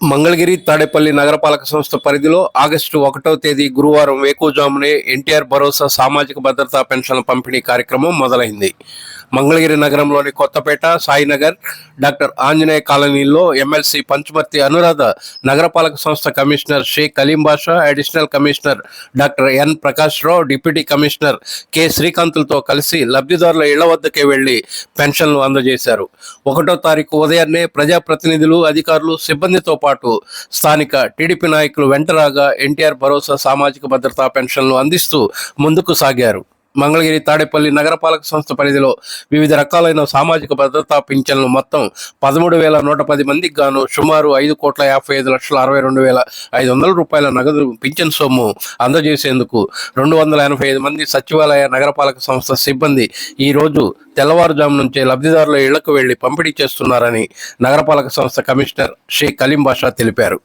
మంగళగిరి తాడేపల్లి నగరపాలక సంస్థ పరిధిలో ఆగస్టు ఒకటో తేదీ గురువారం వేకువజామునే ఎన్టీఆర్ భరోసా సామాజిక భద్రతా పెన్షన్ల పంపిణీ కార్యక్రమం మొదలైంది. మంగళగిరి నగరంలోని కొత్తపేట సాయినగర్ డాక్టర్ ఆంజనేయ కాలనీలో ఎమ్మెల్సీ పంచుమర్తి అనురాధ నగరపాలక సంస్థ commissioner Sheikh Aleem Basha additional commissioner doctor N Prakash Rao deputy commissioner K శ్రీకాంతులతో కలిసి లబ్ధిదారుల ఇళ్ళ వద్దకే వెళ్ళి పెన్షన్లు అందజేశారు. ఒకటో తారీఖు ఉదయాన్నే ప్రజాప్రతినిధులు అధికారులు సిబ్బందితో పాటు స్థానిక టీడీపీ నాయకులు వెంటరాగా ఎన్టీఆర్ భరోసా సామాజిక భద్రతా పెన్షన్లు అందిస్తూ ముందుకు సాగారు. మంగళగిరి తాడేపల్లి నగరపాలక సంస్థ పరిధిలో వివిధ రకాలైన సామాజిక భద్రతా పింఛన్లు మొత్తం పదమూడు వేల నూట పది మందికి గాను సుమారు ఐదు కోట్ల యాభై ఐదు లక్షల అరవై రెండు వేల ఐదు వందల రూపాయల నగదు పింఛన్ సొమ్ము అందజేసేందుకు రెండు వందల ఎనభై ఐదు మంది సచివాలయ నగరపాలక సంస్థ సిబ్బంది ఈ రోజు తెల్లవారుజాము నుంచే లబ్ధిదారుల ఇళ్ళకు వెళ్ళి పంపిణీ చేస్తున్నారని నగరపాలక సంస్థ కమిషనర్ షేక్ కలీం బాషా తెలిపారు.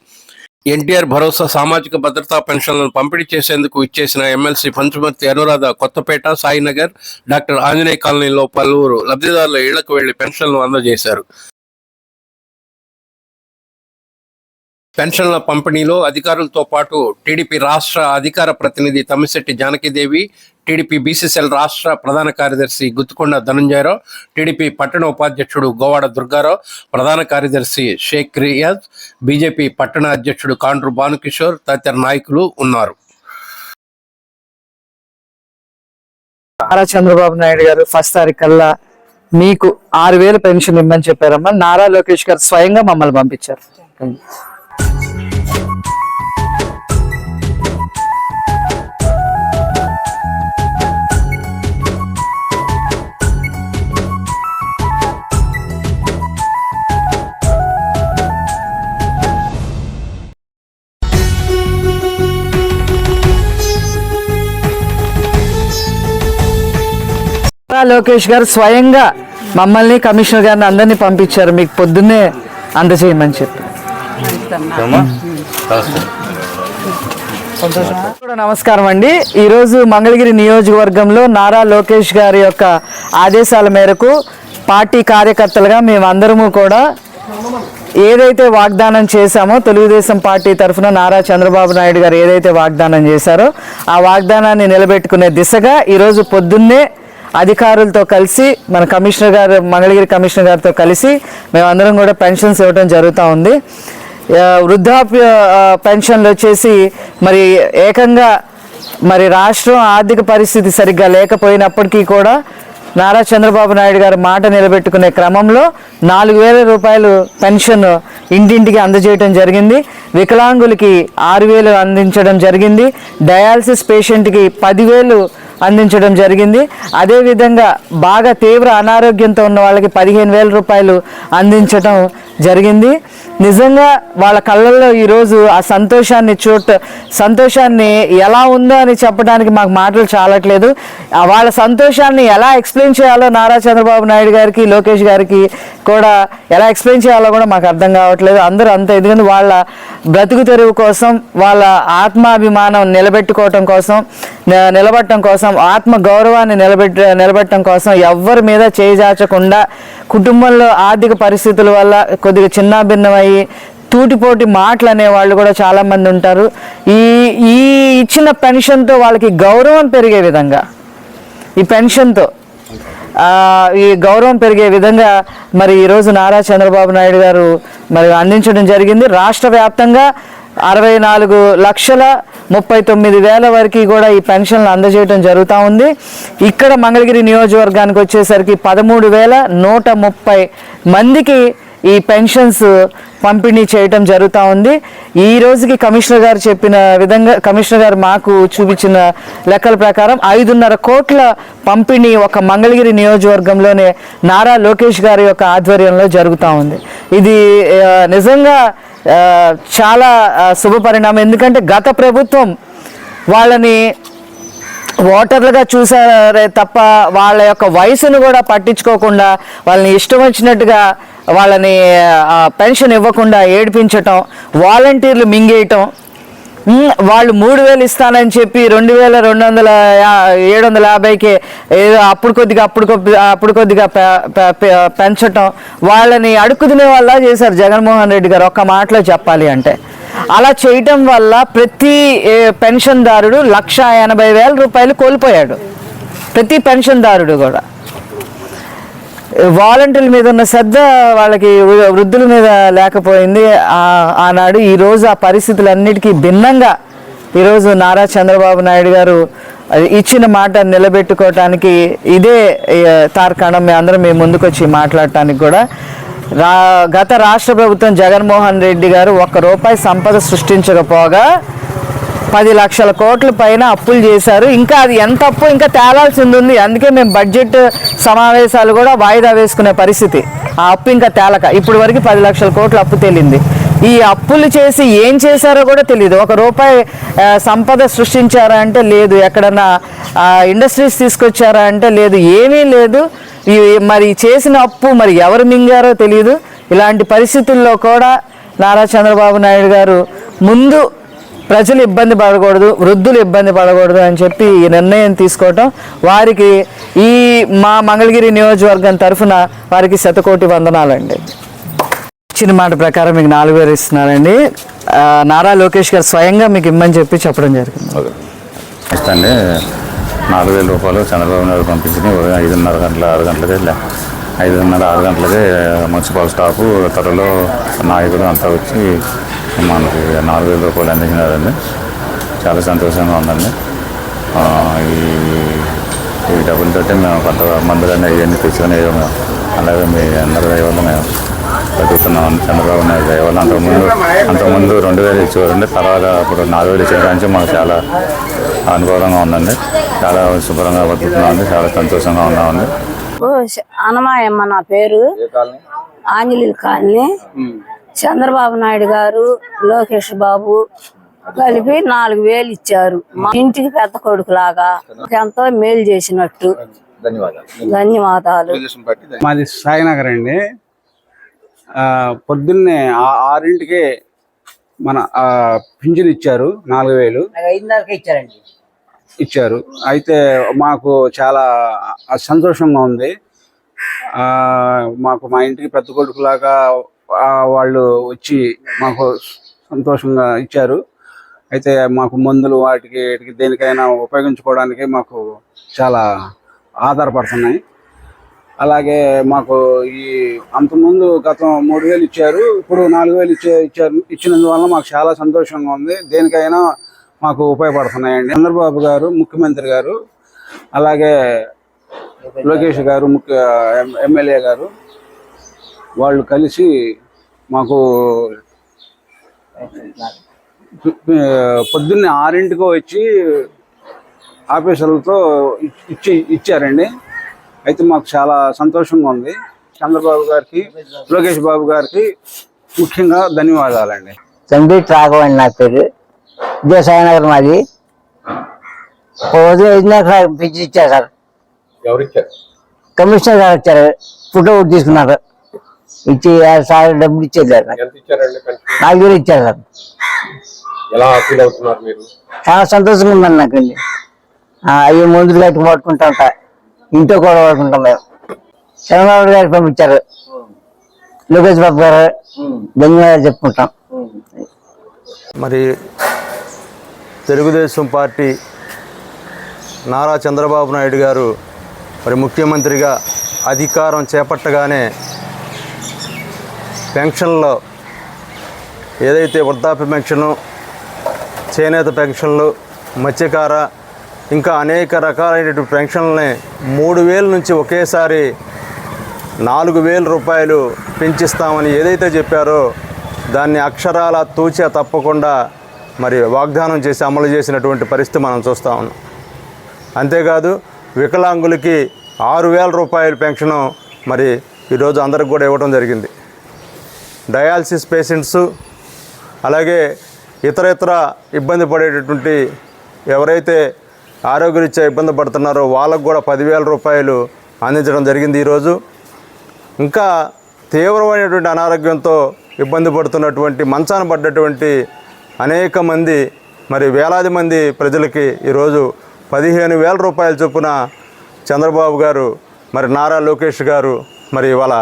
ఎన్టీఆర్ భరోసా సామాజిక భద్రతా పెన్షన్లను పంపిణీ చేసేందుకు ఇచ్చేసిన ఎమ్మెల్సీ పంచమూర్తి అనురాధ కొత్తపేట సాయినగర్ డాక్టర్ ఆంజనేయ కాలనీలో పలువురు లబ్ధిదారుల ఇళ్ళకు వెళ్ళి పెన్షన్లు అందజేశారు. పెన్షన్ల పంపిణీలో అధికారులతో పాటు టీడీపీ రాష్ట్ర అధికార ప్రతినిధి తమ్మిశెట్టి జానకిదేవి టీడీపీ బీసీసీఎల్ రాష్ట్ర ప్రధాన కార్యదర్శి గుత్తుకొండ ధనంజయరావు టీడీపీ పట్టణ ఉపాధ్యక్షుడు గోవాడ దుర్గారావు ప్రధాన కార్యదర్శి షేక్ రియాజ్ బీజేపీ పట్టణ అధ్యక్షుడు కాండ్రు భానుకిషోర్ తదితర నాయకులు ఉన్నారు. నారా చంద్రబాబు నాయుడు గారు ఫస్ట్ తారీఖు కల్లా మీకు ఆరు వేలు పెన్షన్ ఇమ్మని చెప్పారమ్మా. నారా లోకేష్ గారు స్వయంగా మమ్మల్ని పంపించారు. లోకేష్ గారు స్వయంగా మమ్మల్ని కమిషనర్ గారిని అందరినీ పంపించారు. మీకు పొద్దున్నే అందజేయమని చెప్పి. కూడా నమస్కారం అండి. ఈరోజు మంగళగిరి నియోజకవర్గంలో నారా లోకేష్ గారి యొక్క ఆదేశాల మేరకు పార్టీ కార్యకర్తలుగా మేమందరము కూడా ఏదైతే వాగ్దానం చేశామో తెలుగుదేశం పార్టీ తరఫున నారా చంద్రబాబు నాయుడు గారు ఏదైతే వాగ్దానం చేశారో ఆ వాగ్దానాన్ని నిలబెట్టుకునే దిశగా ఈరోజు పొద్దున్నే అధికారులతో కలిసి మన కమిషనర్ గారు మంగళగిరి కమిషనర్ గారితో కలిసి మేమందరం కూడా పెన్షన్స్ ఇవ్వడం జరుగుతూ ఉంది. వృద్ధాప్య పెన్షన్లు వచ్చేసి మరి ఏకంగా మరి రాష్ట్రం ఆర్థిక పరిస్థితి సరిగ్గా లేకపోయినప్పటికీ కూడా నారా చంద్రబాబు నాయుడు గారు మాట నిలబెట్టుకునే క్రమంలో నాలుగు వేల రూపాయలు పెన్షన్ ఇంటింటికి అందజేయడం జరిగింది. వికలాంగులకి ఆరు వేలు అందించడం జరిగింది. డయాలసిస్ పేషెంట్కి పదివేలు అందించడం జరిగింది. అదేవిధంగా బాగా తీవ్ర అనారోగ్యంతో ఉన్న వాళ్ళకి పదిహేను వేల రూపాయలు అందించడం జరిగింది. నిజంగా వాళ్ళ కళ్ళల్లో ఈరోజు ఆ సంతోషాన్ని చూడ సంతోషాన్ని ఎలా ఉందో అని చెప్పడానికి మాకు మాటలు చాలట్లేదు. వాళ్ళ సంతోషాన్ని ఎలా ఎక్స్ప్లెయిన్ చేయాలో నారా చంద్రబాబు నాయుడు గారికి లోకేష్ గారికి కూడా ఎలా ఎక్స్ప్లెయిన్ చేయాలో కూడా మాకు అర్థం కావట్లేదు. అందరూ అంత. ఎందుకంటే వాళ్ళ బ్రతుకు తెరువు కోసం వాళ్ళ ఆత్మాభిమానం నిలబెట్టుకోవటం కోసం నిలబడటం కోసం ఆత్మ గౌరవాన్ని నిలబెట్ట నిలబెట్టడం కోసం ఎవ్వరి మీద చేజాచకుండా కుటుంబంలో ఆర్థిక పరిస్థితుల వల్ల కొద్దిగా చిన్నాభిన్నమయ్యి తూటిపోటి మాటలు అనే వాళ్ళు కూడా చాలామంది ఉంటారు. ఈ ఈ ఇచ్చిన పెన్షన్తో వాళ్ళకి గౌరవం పెరిగే విధంగా ఈ పెన్షన్తో ఈ గౌరవం పెరిగే విధంగా మరి ఈరోజు నారా చంద్రబాబు నాయుడు గారు మరి అందించడం జరిగింది. రాష్ట్ర వ్యాప్తంగా అరవై నాలుగు లక్షల ముప్పై తొమ్మిది వేల వరకు కూడా ఈ పెన్షన్లు అందజేయడం జరుగుతూ ఉంది. ఇక్కడ మంగళగిరి నియోజకవర్గానికి వచ్చేసరికి పదమూడు వేల నూట ముప్పై మందికి ఈ పెన్షన్స్ పంపిణీ చేయటం జరుగుతూ ఉంది. ఈ రోజుకి కమిషనర్ గారు చెప్పిన విధంగా కమిషనర్ గారు మాకు చూపించిన లెక్కల ప్రకారం ఐదున్నర కోట్ల పంపిణీ ఒక మంగళగిరి నియోజకవర్గంలోనే నారా లోకేష్ గారి యొక్క ఆధ్వర్యంలో జరుగుతూ ఉంది. ఇది నిజంగా చాలా శుభ పరిణామం ఎందుకంటే గత ప్రభుత్వం వాళ్ళని ఓటర్లుగా చూసారే తప్ప వాళ్ళ యొక్క వయసును కూడా పట్టించుకోకుండా వాళ్ళని ఇష్టం వచ్చినట్టుగా వాళ్ళని పెన్షన్ ఇవ్వకుండా ఏడిపించటం వాలంటీర్లు మింగేయటం వాళ్ళు మూడు వేలు ఇస్తానని చెప్పి రెండు వేల రెండు వందల ఏడు వందల యాభైకి ఏదో అప్పుడు కొద్దిగా అప్పుడు అప్పుడు కొద్దిగా పెంచటం వాళ్ళని అడుక్కుదినే వల్ల వాళ్ళ చేశారు జగన్మోహన్ రెడ్డి గారు. ఒక్క మాటలో చెప్పాలి అంటే అలా చేయటం వల్ల ప్రతి పెన్షన్దారుడు లక్ష ఎనభై వేల రూపాయలు కోల్పోయాడు. ప్రతి పెన్షన్దారుడు కూడా. వాలంటీర్ల మీద ఉన్న శ్రద్ధ వాళ్ళకి వృద్ధుల మీద లేకపోయింది. ఆనాడు ఈరోజు ఆ పరిస్థితులన్నిటికీ భిన్నంగా ఈరోజు నారా చంద్రబాబు నాయుడు గారు ఇచ్చిన మాట నిలబెట్టుకోవటానికి ఇదే తార్కాణం. మీ అందరం మేము ముందుకొచ్చి మాట్లాడటానికి కూడా రా గత రాష్ట్ర ప్రభుత్వం జగన్మోహన్ రెడ్డి గారు ఒక్క రూపాయి సంపద సృష్టించకపోగా పది లక్షల కోట్ల పైన అప్పులు చేశారు. ఇంకా అది ఎంత అప్పు? ఇంకా తేలాల్సింది ఉంది. అందుకే మేము బడ్జెట్ సమావేశాలు కూడా వాయిదా వేసుకునే పరిస్థితి. ఆ అప్పు ఇంకా తేలక. ఇప్పుడు వరకు పది లక్షల కోట్ల అప్పు తేలింది. ఈ అప్పులు చేసి ఏం చేశారో కూడా తెలియదు ఒక రూపాయి సంపద సృష్టించారా అంటే లేదు. ఎక్కడన్నా ఇండస్ట్రీస్ తీసుకొచ్చారా అంటే లేదు. ఏమీ లేదు. ఈ మరి చేసిన అప్పు మరి ఎవరు మింగారో తెలియదు ఇలాంటి పరిస్థితుల్లో కూడా నారా చంద్రబాబు నాయుడు గారు ముందు ప్రజలు ఇబ్బంది పడకూడదు వృద్ధులు ఇబ్బంది పడకూడదు అని చెప్పి ఈ నిర్ణయం తీసుకోవటం వారికి ఈ మా మంగళగిరి నియోజకవర్గం తరఫున వారికి శతకోటి వందనాలండి. ఇచ్చిన మాట ప్రకారం మీకు నాలుగు వేలు ఇస్తున్నారండి. నారా లోకేష్ గారు స్వయంగా మీకు ఇమ్మని చెప్పి చెప్పడం జరిగింది. ఇస్తండి. నాలుగు వేల రూపాయలు చంద్రబాబు నాయుడు పంపించింది. ఐదున్నర గంటల ఆరు గంటలకే ఐదున్నర ఆరు గంటలకే మున్సిపల్ స్టాఫ్ త్వరలో నాయకుడు అంతా వచ్చి మనకి నాలుగు వేల రూపాయలు అందించినారండి. చాలా సంతోషంగా ఉందండి. ఈ ఈ మేము కొంత మందులన్నీ అవన్నీ తెచ్చుకొని అలాగే మీ అందరి వల్ల మేము బతుకుతున్నాం చంద్రబాబు నాయుడు దయ వల్ల అంతకుముందు అంతకుముందు రెండు వేలు ఇచ్చేవారండి. తర్వాత ఇప్పుడు నాలుగు వేలు ఇచ్చేదానికి మాకు చాలా అనుకూలంగా ఉందండి. చాలా శుభ్రంగా బతుకుతున్నామండి. చాలా సంతోషంగా ఉన్నామండి. అనమాయమ్మ నా పేరు. ఆంజనేయుల కాలనీ. చంద్రబాబు నాయుడు గారు లోకేష్ బాబు కలిపి నాలుగు వేలు ఇచ్చారు. మా ఇంటికి పెద్ద కొడుకు లాగా ఎంతో మేలు చేసినట్టు. ధన్యవాదాలు. మాది సాయినగర్ అండి. పొద్దున్నే ఆరింటికే మన పింఛన్ ఇచ్చారు నాలుగు వేలు. ఇచ్చారు. అయితే మాకు చాలా సంతోషంగా ఉంది. మాకు మా ఇంటికి పెద్ద కొడుకులాగా వాళ్ళు వచ్చి మాకు సంతోషంగా ఇచ్చారు. అయితే మాకు మందులు వాటికి వీటికి దేనికైనా ఉపయోగించుకోవడానికి మాకు చాలా ఆధారపడుతున్నాయి. అలాగే మాకు ఈ అంతకుముందు గతం మూడు వేలు ఇచ్చారు ఇప్పుడు నాలుగు వేలు ఇచ్చే ఇచ్చారు ఇచ్చినందువల్ల మాకు చాలా సంతోషంగా ఉంది. దేనికైనా మాకు ఉపయోగపడుతున్నాయండి. చంద్రబాబు గారు ముఖ్యమంత్రి గారు అలాగే లోకేష్ గారు ముఖ్య ఎం- ఎమ్మెల్యే గారు వాళ్ళు కలిసి మాకు పొద్దున్నే ఆరింటికి వచ్చి ఆఫీసర్లతో ఇచ్చి ఇచ్చారండి. అయితే మాకు చాలా సంతోషంగా ఉంది. చంద్రబాబు గారికి లోకేష్ బాబు గారికి ముఖ్యంగా ధన్యవాదాలండి. తండ్రి రాఘవన్ నా పేరు. సాయినగర్ మాది. ఉదయం ఐదున్నర పిచ్చి ఇచ్చారు సార్. ఎవరిచ్చారు? కమిషనర్ గారు వచ్చారు. ఫోటో ఒకటి తీసుకున్నారు. ఇచ్చి సార్ డబ్బులు ఇచ్చేది సార్. నాకు. నాలుగు వేలు ఇచ్చారు సార్. ఎలా ఫీల్ అవుతున్నారు మీరు? చాలా సంతోషంగా ఉందండి నాకండి. ఆ, అవి ముందు గట్టి పట్టుకుంటా ఉంటా. ఇంట్లో కూడా పడుకుంటాం మేము. చంద్రబాబు గారు పంపించారు. లోకేష్ బాబు గారు ధన్యవాదాలు చెప్పుకుంటాం. మరి తెలుగుదేశం పార్టీ నారా చంద్రబాబు నాయుడు గారు మరి ముఖ్యమంత్రిగా అధికారం చేపట్టగానే పెన్షన్లో ఏదైతే వృద్ధాప్య పెన్షను చేనేత పెన్షన్లు మత్స్యకార ఇంకా అనేక రకాలైనటువంటి పెన్షన్లని మూడు వేల నుంచి ఒకేసారి నాలుగు వేల రూపాయలు పెంచిస్తామని ఏదైతే చెప్పారో దాన్ని అక్షరాల తూచా తప్పకుండా మరి వాగ్దానం చేసి అమలు చేసినటువంటి పరిస్థితి మనం చూస్తూ ఉన్నాం. అంతేకాదు వికలాంగులకి ఆరు వేల రూపాయల పెన్షను మరి ఈరోజు అందరికి కూడా ఇవ్వడం జరిగింది. డయాలసిస్ పేషెంట్స్ అలాగే ఇతర ఇతర ఇబ్బంది పడేటటువంటి ఎవరైతే ఆరోగ్యరీత్యా ఇబ్బంది పడుతున్నారో వాళ్ళకు కూడా పదివేల రూపాయలు అందించడం జరిగింది ఈరోజు. ఇంకా తీవ్రమైనటువంటి అనారోగ్యంతో ఇబ్బంది పడుతున్నటువంటి మంచాన పడ్డటువంటి అనేక మంది మరి వేలాది మంది ప్రజలకి ఈరోజు పదిహేను వేల రూపాయల చొప్పున చంద్రబాబు గారు మరి నారా లోకేష్ గారు మరి వాళ్ళ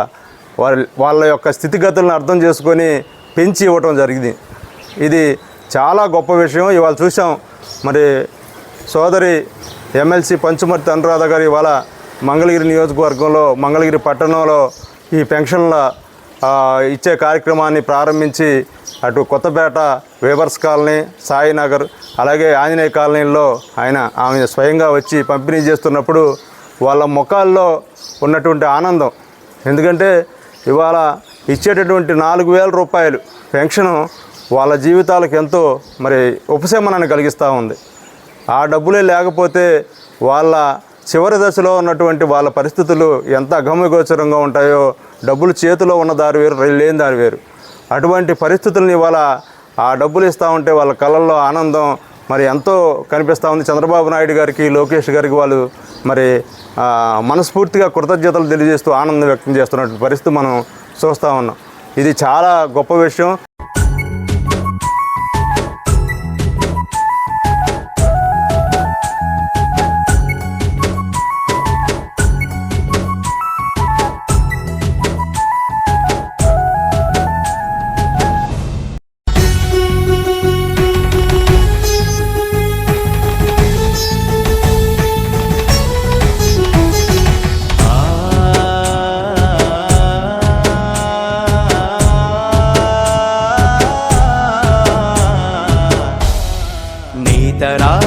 వాళ్ళ వాళ్ళ యొక్క స్థితిగతులను అర్థం చేసుకొని పెంచి ఇవ్వటం జరిగింది. ఇది చాలా గొప్ప విషయం. ఇవాళ చూసాం మరి సోదరి ఎమ్మెల్సీ పంచుమర్తి అనురాధ గారు ఇవాళ మంగళగిరి నియోజకవర్గంలో మంగళగిరి పట్టణంలో ఈ పెన్షన్ల ఇచ్చే కార్యక్రమాన్ని ప్రారంభించి అటు కొత్తపేట వేవర్స్ కాలనీ సాయినగర్ అలాగే ఆంజనేయ కాలనీలో ఆయన ఆమె స్వయంగా వచ్చి పంపిణీ చేస్తున్నప్పుడు వాళ్ళ ముఖాల్లో ఉన్నటువంటి ఆనందం. ఎందుకంటే ఇవాళ ఇచ్చేటటువంటి నాలుగు వేల రూపాయలు పెన్షను వాళ్ళ జీవితాలకు ఎంతో మరి ఉపశమనాన్ని కలిగిస్తూ ఉంది. ఆ డబ్బులే లేకపోతే వాళ్ళ చివరి దశలో ఉన్నటువంటి వాళ్ళ పరిస్థితులు ఎంత అగమ్యగోచరంగా ఉంటాయో డబ్బులు చేతిలో ఉన్న దారి వేరు లేని దారి వేరు. అటువంటి పరిస్థితులను ఇవాళ ఆ డబ్బులు ఇస్తూ ఉంటే వాళ్ళ కళల్లో ఆనందం మరి ఎంతో కనిపిస్తూ ఉంది. చంద్రబాబు నాయుడు గారికి లోకేష్ గారికి వాళ్ళు మరి మనస్ఫూర్తిగా కృతజ్ఞతలు తెలియజేస్తూ ఆనందం వ్యక్తం చేస్తున్నటువంటి పరిస్థితి మనం చూస్తూ ఉన్నాం. ఇది చాలా గొప్ప విషయం. तरह